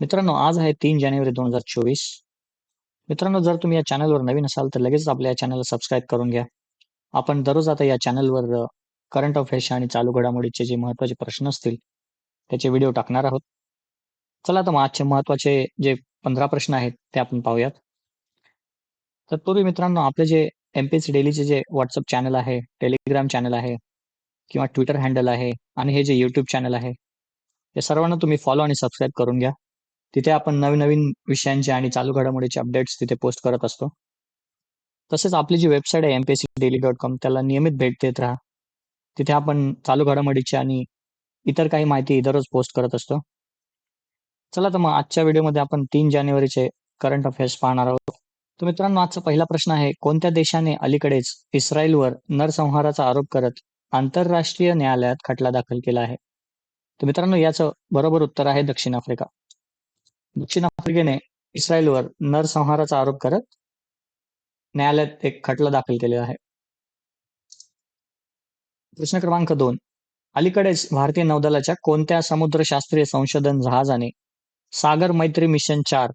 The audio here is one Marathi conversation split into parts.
मित्रांनो आज आहे तीन जानेवारी दोन हजार चोवीस. मित्रांनो जर तुम्ही या चॅनलवर नवीन असाल तर लगेच आपल्या या चॅनलला सबस्क्राईब करून घ्या. आपण दररोज आता या चॅनलवर करंट अफेअर्सचे आणि चालू घडामोडीचे जे महत्त्वाचे प्रश्न असतील त्याचे व्हिडिओ टाकणार आहोत. चला तर मग आजचे महत्त्वाचे जे पंधरा प्रश्न आहेत ते आपण पाहूयात. तत्पूर्वी मित्रांनो आपले जे एमपीएससी डेलीचे जे व्हॉट्सअप चॅनल आहे टेलिग्राम चॅनल आहे किंवा ट्विटर हँडल आहे आणि हे जे युट्यूब चॅनल आहे या सर्वांना तुम्ही फॉलो आणि सबस्क्राईब करून घ्या. तिथे आपण नवीन नवीन विषयांचे आणि चालू घडामोडीचे अपडेट्स तिथे पोस्ट करत असतो. तसेच आपली जी वेबसाईट आहे एमपीएससी डेली डॉट कॉम त्याला नियमित भेट देत राहा. तिथे आपण चालू घडामोडीची आणि इतर काही माहिती दररोज पोस्ट करत असतो. चला तर मग आजच्या व्हिडिओमध्ये आपण तीन जानेवारीचे करंट अफेअर्स पाहणार आहोत. तर मित्रांनो आजचा पहिला प्रश्न आहे कोणत्या देशाने अलीकडेच इस्रायलवर नरसंहाराचा आरोप करत आंतरराष्ट्रीय न्यायालयात खटला दाखल केला आहे? तर मित्रांनो याचं बरोबर उत्तर आहे दक्षिण आफ्रिका. दक्षिण आफ्रिकेने इस्रायलवर नरसंहाराचा आरोप करत न्यायालयात एक खटला दाखल केलेला आहे. प्रश्न क्रमांक दोन. अलीकडेच भारतीय नौदलाच्या कोणत्या समुद्रशास्त्रीय संशोधन जहाजाने सागर मैत्री मिशन चार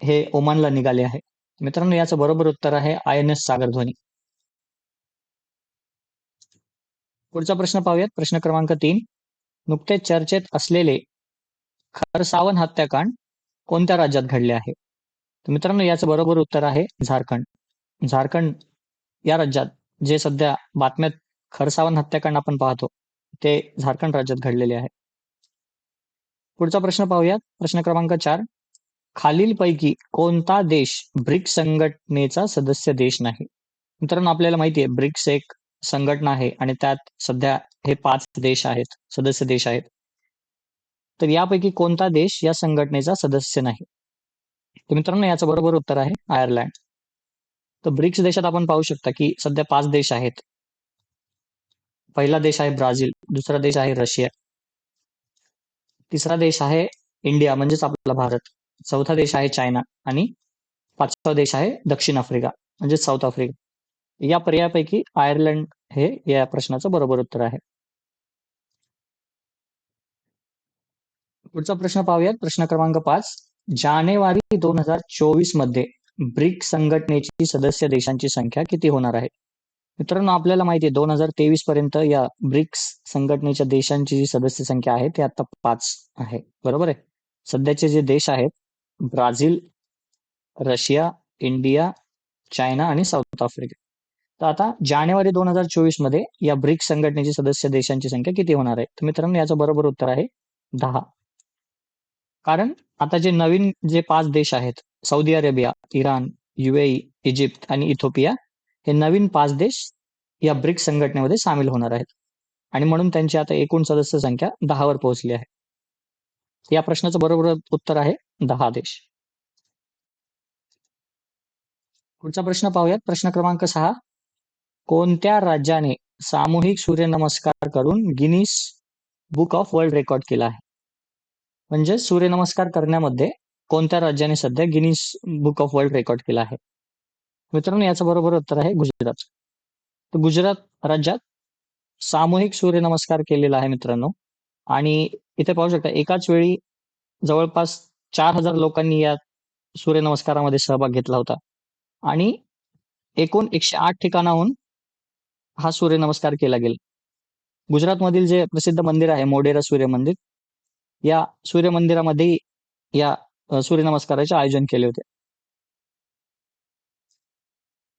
हे ओमानला निघाले आहे? मित्रांनो याचं बरोबर उत्तर आहे आय एन एस सागर ध्वनी. पुढचा प्रश्न पाहूयात. प्रश्न क्रमांक तीन. नुकतेच चर्चेत असलेले खरसावन हत्याकांड कोणत्या राज्यात घडले आहे? तर मित्रांनो याचं बरोबर उत्तर आहे झारखंड. झारखंड या राज्यात जे सध्या बातम्यात खरसावन हत्याकांड आपण पाहतो ते झारखंड राज्यात घडलेले आहे. पुढचा प्रश्न पाहूयात. प्रश्न क्रमांक चार. खालीलपैकी कोणता देश ब्रिक्स संघटनेचा सदस्य देश नाही? मित्रांनो आपल्याला माहिती आहे ब्रिक्स एक संघटना आहे आणि त्यात सध्या हे पाच देश आहेत सदस्य देश आहेत. तर यापैकी कोणता देश या संघटनेचा सदस्य नाही? तर मित्रांनो याचं बरोबर उत्तर आहे आयर्लंड. तर ब्रिक्स देशात आपण पाहू शकता की सध्या पाच देश आहेत. पहिला देश आहे ब्राझील दुसरा देश आहे रशिया. तिसरा देश आहे इंडिया म्हणजेच आपला भारत. चौथा देश आहे चायना आणि पाचवा देश आहे दक्षिण आफ्रिका म्हणजे साऊथ आफ्रिका. या पर्यायापैकी आयर्लंड हे या प्रश्नाचं बरोबर उत्तर आहे. पुढचा प्रश्न पाहूयात. प्रश्न क्रमांक पाच. जानेवारी दोन हजार चोवीसमध्ये ब्रिक संघटनेची सदस्य देशांची संख्या किती होणार आहे? मित्रांनो आपल्याला माहिती आहे दोन हजार तेवीस पर्यंत या ब्रिक्स संघटनेच्या देशांची जी सदस्य संख्या आहे ती आता पाच आहे. बरोबर आहे? सध्याचे जे देश आहेत ब्राझील रशिया इंडिया चायना आणि साऊथ आफ्रिका. तर आता जानेवारी दोन हजार चोवीसमध्ये या ब्रिक्स संघटनेची सदस्य देशांची संख्या किती होणार आहे? तर मित्रांनो याचं बरोबर उत्तर आहे दहा. कारण आता जे नवीन जे पाच देश आहेत Saudi Arabia Iran UAE Egypt आणि इथोपिया हे नवीन पाच देश या ब्रिक्स संघटनेमध्ये सामील होणार आहेत. आणि म्हणून त्यांची आता एकूण सदस्य संख्या दहावर पोहोचली आहे. या प्रश्नाचं बरोबर उत्तर आहे दहा देश. पुढचा प्रश्न पाहूयात. प्रश्न क्रमांक सहा. कोणत्या राज्याने सामूहिक सूर्यनमस्कार करून Guinness book of world record केला आहे? म्हणजे सूर्यनमस्कार करण्यामध्ये कोणत्या राज्याने सध्या Guinness book of world record केला आहे? मित्रांनो याचं बरोबर उत्तर आहे गुजरात. तर गुजरात राज्यात सामूहिक सूर्यनमस्कार केलेला आहे मित्रांनो. आणि इथे पाहू शकता एकाच वेळी जवळपास चार हजार लोकांनी या सूर्यनमस्कारामध्ये सहभाग घेतला होता. आणि एकूण एकशे आठ ठिकाणाहून हा सूर्यनमस्कार केला गेला. गुजरातमधील जे प्रसिद्ध मंदिर आहे मोडेरा सूर्य मंदिर या सूर्य मंदिरामध्ये या सूर्यनमस्काराचे आयोजन केले होते.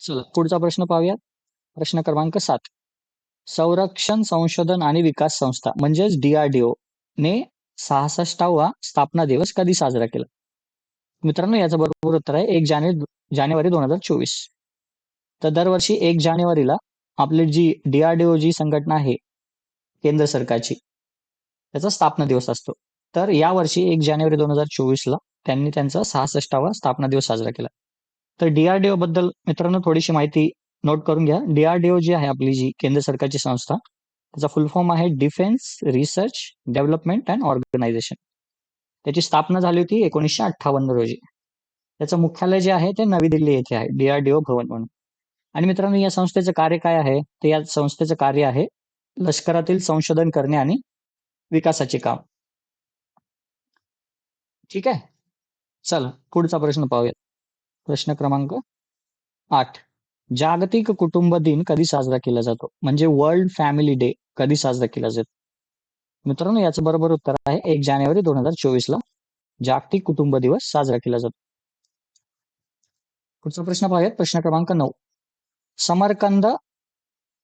चला पुढचा प्रश्न पाहूया प्रश्न क्रमांक सात. संरक्षण संशोधन आणि विकास संस्था म्हणजेच डीआरडीओ ने सहासष्टावा स्थापना दिवस कधी साजरा केला? मित्रांनो याचं बरोबर उत्तर आहे एक जाने जानेवारी दोन हजार चोवीस. तर दरवर्षी एक जानेवारीला आपली जी डीआरडीओ जी संघटना आहे केंद्र सरकारची त्याचा स्थापना दिवस असतो. तर यावर्षी एक जानेवारी दोन हजार चोवीस ला त्यांनी त्यांचा सहासष्टावा स्थापना दिवस साजरा केला. तर डीआरडीओ बद्दल मित्रांनो थोडीशी माहिती नोट करून घ्या. डीआरडीओ जी आहे आपली जी केंद्र सरकारची संस्था. त्याचा फुल फॉर्म आहे defence research development and organisation त्याची स्थापना झाली होती एकोणीसशे अठ्ठावन्न रोजी. त्याचं मुख्यालय जे आहे ते नवी दिल्ली येथे आहे डीआरडीओ भवन म्हणून. आणि मित्रांनो या संस्थेचं कार्य काय आहे? ते या संस्थेचं कार्य आहे लष्करातील संशोधन करणे आणि विकासाचे काम. ठीक आहे? चला पुढचा प्रश्न पाहूया. प्रश्न क्रमांक आठ. जागतिक कुटुंब दिन कधी साजरा केला जातो? म्हणजे वर्ल्ड फॅमिली डे कधी साजरा केला जातो? मित्रांनो याचं बरोबर उत्तर आहे एक जानेवारी दोन हजार चोवीस ला जागतिक कुटुंब दिवस साजरा केला जातो. पुढचा प्रश्न पाहूयात. प्रश्न क्रमांक नऊ. समरकंद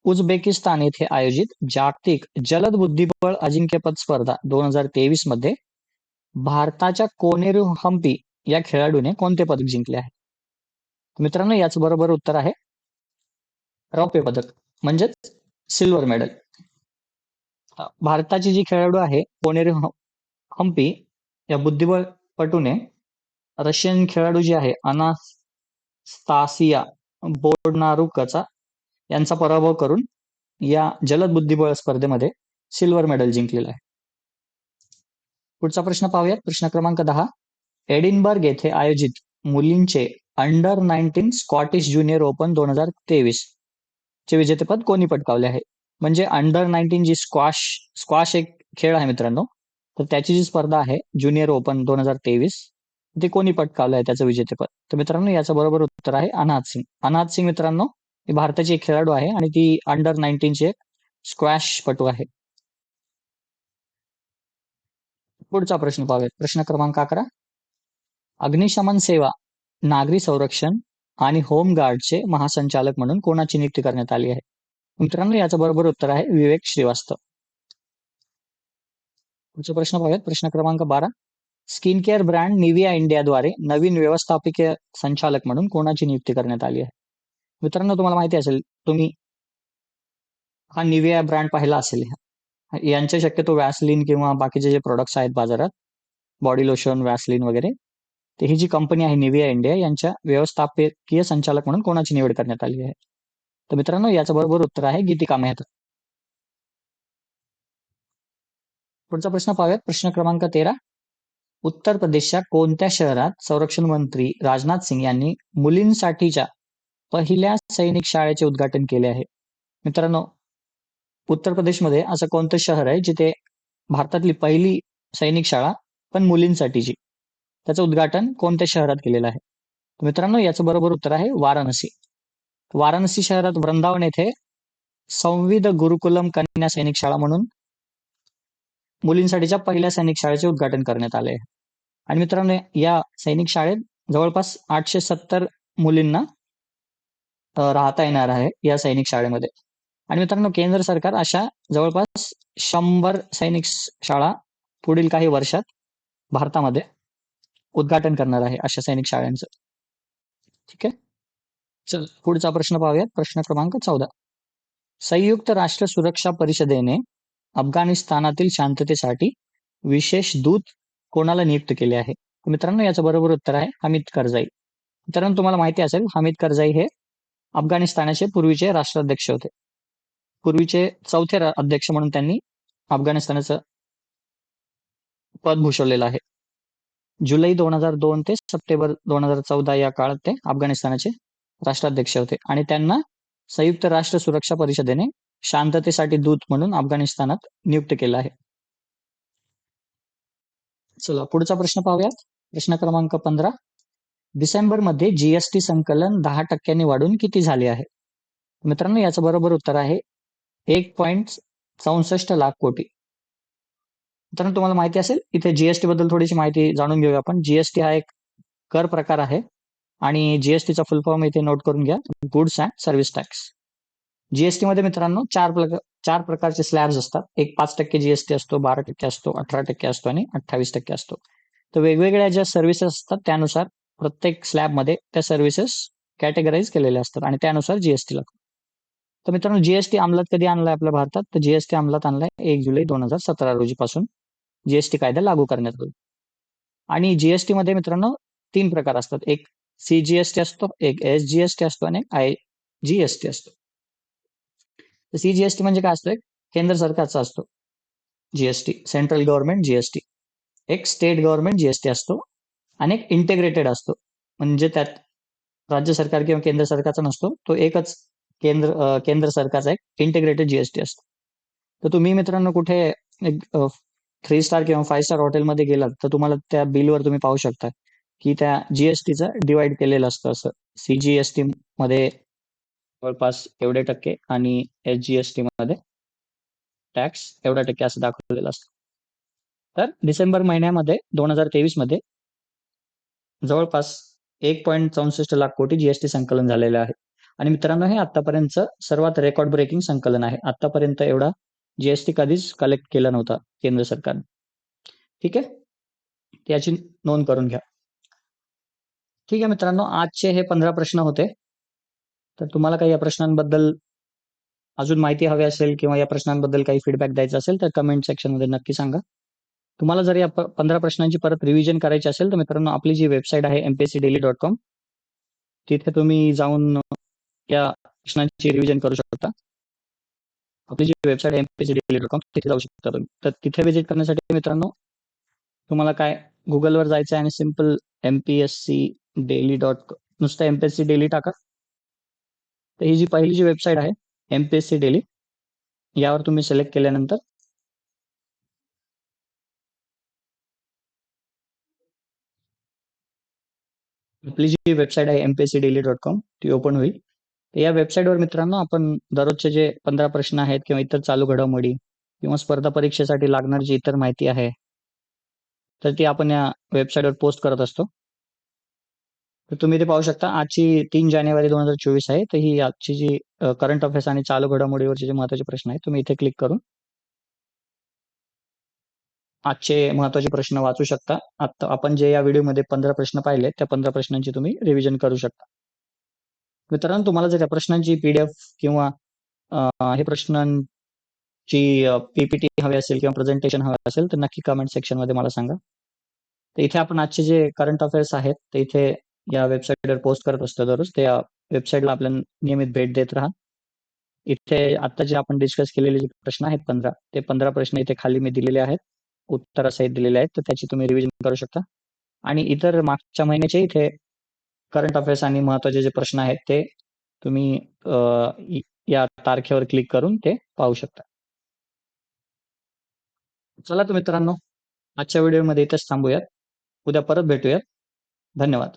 उझबेकिस्तान येथे आयोजित जागतिक जलद बुद्धिबळ अजिंक्यपद स्पर्धा दोन हजार तेवीसमध्ये भारताच्या कोनेरू हम्पी या खेळाडूने कोणते पदक जिंकले आहे? मित्रांनो याच बरोबर उत्तर आहे रौप्य पदक म्हणजेच सिल्वर मेडल. भारताची जी खेळाडू आहे कोनेरू हम्पी या बुद्धिबळपटूने रशियन खेळाडू जी आहे अनास्तासिया बोर्डनारुकचा यांचा पराभव करून या जलद बुद्धिबळ स्पर्धेमध्ये सिल्वर मेडल जिंकलेला आहे. पुढचा प्रश्न पाहूयात. प्रश्न क्रमांक दहा. एडिनबर्ग येथे आयोजित मुलींचे under nineteen Scottish junior open दोन हजार तेवीस चे विजेतेपद कोणी पटकावले आहे? म्हणजे अंडर नाईन्टीन जी स्क्वॉश स्क्वॉश एक खेळ आहे मित्रांनो. तर त्याची जी स्पर्धा आहे ज्युनियर ओपन दोन हजार तेवीस ते कोणी पटकावलं आहे त्याचं विजेतेपद? तर मित्रांनो याचं बरोबर उत्तर आहे अनाथ सिंग. अनाथ सिंग मित्रांनो ही भारताची एक खेळाडू आहे आणि ती अंडर नाईन्टीनची एक स्क्वॅश पटू आहे. पुढचा प्रश्न पाहूया प्रश्न क्रमांक अकरा. अग्निशमन सेवा नागरी संरक्षण आणि होमगार्डचे महासंचालक म्हणून कोणाची नियुक्ती करण्यात आली आहे? मित्रांनो याचं बरोबर उत्तर आहे विवेक श्रीवास्तव. पुढचा प्रश्न पाहूयात. प्रश्न क्रमांक बारा. स्किन केअर ब्रँड निविया इंडियाद्वारे नवीन व्यवस्थापकीय संचालक म्हणून कोणाची नियुक्ती करण्यात आली आहे? मित्रांनो तुम्हाला माहिती असेल तुम्ही हा निविया ब्रँड पाहिला असेल. यांचे शक्यतो वॅसलिन किंवा बाकीचे जे प्रोडक्ट्स आहेत बाजारात बॉडी लोशन वॅसलिन वगैरे ते ही जी कंपनी आहे निविया इंडिया यांच्या व्यवस्थापकीय संचालक म्हणून कोणाची निवड करण्यात आली आहे? तर मित्रांनो याचं बरोबर उत्तर आहे गीतिका मेहता पुढचा प्रश्न पाहूयात. प्रश्न क्रमांक तेरा. उत्तर प्रदेशच्या कोणत्या शहरात संरक्षण मंत्री राजनाथ सिंग यांनी मुलींसाठीच्या पहिल्या सैनिक शाळेचे उद्घाटन केले आहे. मित्रांनो उत्तर प्रदेशमध्ये असं कोणतं शहर आहे जिथे भारतातली पहिली सैनिक शाळा पण मुलींसाठीची? त्याचं उद्घाटन कोणत्या शहरात केलेलं आहे? मित्रांनो याचं बरोबर उत्तर आहे वाराणसी. वाराणसी शहरात वृंदावन येथे संविध गुरुकुलम कन्या सैनिक शाळा म्हणून मुलींसाठीच्या पहिल्या सैनिक शाळेचे उद्घाटन करण्यात आले आहे. आणि मित्रांनो या सैनिक शाळेत जवळपास आठशे सत्तर मुलींना राहता येणार आहे या सैनिक शाळेमध्ये. आणि मित्रांनो केंद्र सरकार अशा जवळपास शंभर सैनिक शाळा पुढील काही वर्षात भारतामध्ये उद्घाटन करणार आहे अशा सैनिक शाळांचं. ठीक आहे? चल पुढचा प्रश्न पाहूयात. प्रश्न क्रमांक चौदा. संयुक्त राष्ट्र सुरक्षा परिषदेने अफगाणिस्तानातील शांततेसाठी विशेष दूत कोणाला नियुक्त केले आहे? मित्रांनो याचं बरोबर उत्तर आहे हमीद करजाई मित्रांनो तुम्हाला माहिती असेल हमीद करजाई हे अफगाणिस्तानाचे पूर्वीचे राष्ट्राध्यक्ष होते. पूर्वीचे चौथे अध्यक्ष म्हणून त्यांनी अफगाणिस्तानाचं पद भूषवलेलं आहे. जुलै दोन हजार दोन ते सप्टेंबर दोन हजार चौदा या काळात ते अफगाणिस्तानाचे राष्ट्राध्यक्ष होते आणि त्यांना संयुक्त राष्ट्र सुरक्षा परिषदेने शांततेसाठी दूत म्हणून अफगाणिस्तानात नियुक्त केलं आहे. चला पुढचा प्रश्न पाहूयात. प्रश्न क्रमांक पंधरा. डिसेंबरमध्ये जीएसटी संकलन दहा टक्क्यांनी वाढून किती झाले आहे? मित्रांनो याचं बरोबर उत्तर आहे एक पॉईंट चौसष्ट लाख कोटी. मित्रांनो तुम्हाला माहिती असेल इथे जीएसटी बद्दल थोडीशी माहिती जाणून घेऊया आपण. जीएसटी हा एक कर प्रकार आहे आणि जीएसटीचा फुल फॉर्म इथे नोट करून घ्या. Goods and service tax GST मध्ये मित्रांनो चार चार प्रकारचे स्लॅब्स असतात. एक पाच टक्के जीएसटी असतो बारा टक्के असतो अठरा टक्के असतो आणि अठ्ठावीस टक्के असतो. तर वेगवेगळ्या ज्या सर्व्हिसेस असतात त्यानुसार प्रत्येक स्लॅबमध्ये त्या सर्व्हिसेस कॅटेगराईज केलेल्या असतात आणि त्यानुसार जीएसटी लागतो तर मित्रांनो जीएसटी अंमलात कधी आणलाय आपल्या भारतात तर जीएसटी अंमलात आणलाय एक जुलै दोन हजार सतरा रोजी पासून जीएसटी कायदा लागू करण्यात आला आणि जीएसटी मध्ये मित्रांनो तीन प्रकार असतात एक सीजीएसटी असतो एक एस जीएसटी असतो आणि आय जीएसटी असतो सीजीएसटी म्हणजे काय असतं केंद्र सरकारचा असतो जीएसटी सेंट्रल गव्हर्नमेंट जीएसटी एक स्टेट गव्हर्नमेंट जीएसटी असतो आणि एक इंटेग्रेटेड असतो. म्हणजे त्यात राज्य सरकार किंवा केंद्र सरकारचा नसतो. तो एकच केंद्र केंद्र सरकारचा एक इंटेग्रेटेड जीएसटी असतो. तर तुम्ही मित्रांनो कुठे एक थ्री स्टार किंवा फाईव्ह स्टार हॉटेलमध्ये गेलात तर तुम्हाला त्या बिलवर तुम्ही पाहू शकता की त्या जीएसटीचं डिवाइड केलेलं असतं असं. सीजीएसटी मध्ये जवळपास एवढे टक्के आणि एस जीएसटी मध्ये टॅक्स एवढ्या टक्के असं दाखवलेलं असतं. तर डिसेंबर महिन्यामध्ये दोन हजार तेवीसमध्ये जवळपास एक पॉईंट चौसष्ट लाख कोटी जीएसटी संकलन झालेलं आहे. आणि मित्रांनो हे आतापर्यंत सर्वात रेकॉर्ड ब्रेकिंग संकलन आहे. आतापर्यंत एवढा जीएसटी कधीच कलेक्ट केला नव्हता केंद्र सरकारने. ठीक आहे? याची नोंद करून घ्या. ठीक आहे मित्रांनो आजचे हे पंधरा प्रश्न होते. तर तुम्हाला काही या प्रश्नांबद्दल अजून माहिती हवी असेल किंवा या प्रश्नांबद्दल काही फीडबॅक द्यायचा असेल तर कमेंट सेक्शनमध्ये नक्की सांगा. तुम्हाला जर या पंधरा प्रश्नांची परत रिव्हिजन करायची असेल तर मित्रांनो आपली जी वेबसाईट आहे एमपीएससी डेली डॉट कॉम तिथे तुम्ही जाऊन या प्रश्नांची रिव्हिजन करू शकता. आपली जी वेबसाईट आहे एमपीएससी डेली डॉट कॉम तिथे जाऊ शकता तुम्ही. तर तिथे व्हिजिट करण्यासाठी मित्रांनो तुम्हाला काय गुगलवर जायचं आहे आणि simple MPSC daily dot com नुसतं एमपीएससी डेली टाका. तर ही जी पहिली जी वेबसाईट आहे एमपीएससी डेली यावर तुम्ही सिलेक्ट केल्यानंतर आपली जी वेबसाईट आहे एमपीएससी डेली डॉट कॉम ती ओपन होईल. या वेबसाईटवर मित्रांनो आपण दररोजचे जे पंधरा प्रश्न आहेत किंवा इतर चालू घडामोडी किंवा स्पर्धा परीक्षेसाठी लागणारी जी इतर माहिती आहे तर ती आपण या वेबसाईटवर पोस्ट करत असतो. तर तुम्ही ते पाहू शकता आजची तीन जानेवारी दोन हजार चोवीस आहे तर ही आजची जी करंट अफेअर्स आणि चालू घडामोडीवरचे जे महत्त्वाचे प्रश्न आहेत तुम्ही इथे क्लिक करून आजचे महत्त्वाचे प्रश्न वाचू शकता. आता आपण जे या व्हिडिओमध्ये पंधरा प्रश्न पाहिले त्या पंधरा प्रश्नांची तुम्ही रिव्हिजन करू शकता. मित्रांनो तुम्हाला जर या प्रश्नांची पीडीएफ किंवा हे प्रश्नांची पीपीटी हवी असेल किंवा प्रेझेंटेशन हवे असेल तर नक्की कमेंट सेक्शनमध्ये मला सांगा. तर इथे आपण आजचे जे करंट अफेअर्स आहेत ते इथे या वेबसाईटवर पोस्ट करत असतो दररोज. त्या वेबसाईटला आपल्या नियमित भेट देत राहा. इथे आता जे आपण डिस्कस केलेले जे प्रश्न आहेत पंधरा ते पंधरा प्रश्न इथे खाली मी दिलेले आहेत. उत्तरासहित दिलेले आहेत तर त्याची तुम्ही रिव्हिजन करू शकता. आणि इतर मागच्या महिन्याचे इथे करंट अफेअर्स आणि महत्त्वाचे जे प्रश्न आहेत ते तुम्ही या तारखेवर क्लिक करून ते पाहू शकता. चला तर मित्रांनो आजच्या व्हिडिओमध्ये इथेच थांबूयात. उद्या परत भेटूयात. धन्यवाद.